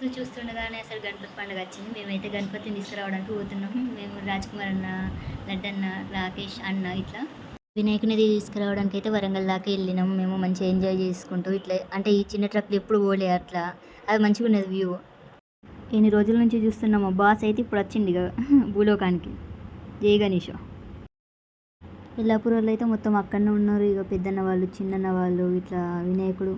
చూస్తూ చూస్తుండగానే అసలు గణపతి పండుగ వచ్చింది. మేమైతే గణపతిని తీసుకురావడానికి పోతున్నాం. మేము రాజ్కుమార్ అన్న లడ్డన్న రాకేష్ అన్న ఇట్లా వినాయకుని తీసుకురావడానికి అయితే వరంగల్ దాకా వెళ్ళినాం. మేము మంచిగా ఎంజాయ్ చేసుకుంటూ ఇట్లా అంటే ఈ చిన్న ట్రక్లు ఎప్పుడు పోలే అట్లా. అది మంచిగా ఉన్నది వ్యూ ఎన్ని రోజుల నుంచి చూస్తున్నాము బాస్ అయితే ఇప్పుడు వచ్చింది ఇక భూలోకానికి. జై గణేష్. ఎల్లాపురంలో అయితే మొత్తం అక్కడనే ఉన్నారు. ఇక పెద్దన్న వాళ్ళు చిన్నన్న వాళ్ళు ఇట్లా వినాయకుడు.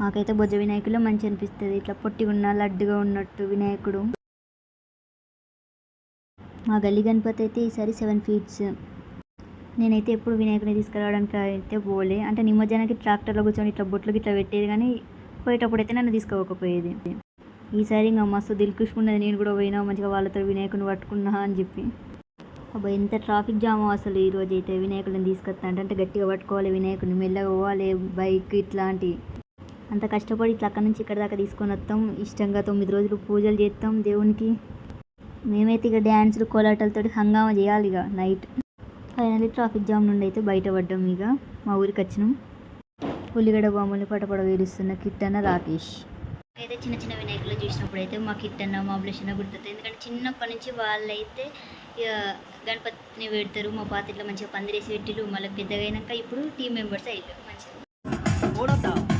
మాకైతే భుజ వినాయకుడు మంచి అనిపిస్తుంది ఇట్లా పొట్టిగా ఉన్న లడ్డుగా ఉన్నట్టు వినాయకుడు. మా గల్లీ గణపతి అయితే ఈసారి సెవెన్ ఫీట్స్. నేనైతే ఎప్పుడు వినాయకుడిని తీసుకురావడానికి అయితే పోలే. అంటే నిమజ్జనానికి ట్రాక్టర్లో కూర్చొని ఇట్లా బొట్లు ఇట్లా పెట్టేది కానీ పోయేటప్పుడు అయితే నన్ను తీసుకోకపోయేది. ఈసారి ఇంకా మస్తు దిల్కుష్కున్నది నేను కూడా పోయినా మంచిగా వాళ్ళతో వినాయకుడిని పట్టుకున్నా అని చెప్పి. అబ్బా ఎంత ట్రాఫిక్ జామ్ అసలు ఈరోజు అయితే వినాయకుడిని తీసుకొస్తా అంటే అంటే గట్టిగా పట్టుకోవాలి వినాయకుడిని మెల్లగా పోవాలి బైక్ ఇట్లాంటి. అంత కష్టపడి ఇట్లా అక్కడి నుంచి ఇక్కడ దాకా తీసుకొని వస్తాం ఇష్టంగా తొమ్మిది రోజులు పూజలు చేస్తాం దేవునికి. మేమైతే ఇక డ్యాన్సులు కోలాటాలతో హంగామా చేయాలి ఇక నైట్. ఫైనల్లీ ట్రాఫిక్ జామ్ నుండి అయితే బయటపడ్డాం ఇక. మా ఊరికి వచ్చినాం. ఉల్లిగడ్డ బొమ్మల్ని పటపడ వేలుస్తున్న కిట్టన్న రాకేష్. అయితే చిన్న చిన్న వినాయకులు చూసినప్పుడు అయితే మా కిట్టన్న మా బ్లెషన్ గుర్తుంది ఎందుకంటే చిన్నప్పటి నుంచి వాళ్ళైతే ఇక గణపతిని పెడతారు. మా పాత ఇట్లా మంచిగా పందిరేసి పెట్టిలు మళ్ళీ పెద్దగా అయినాక ఇప్పుడు టీం మెంబర్స్ అయ్యారు మంచిగా.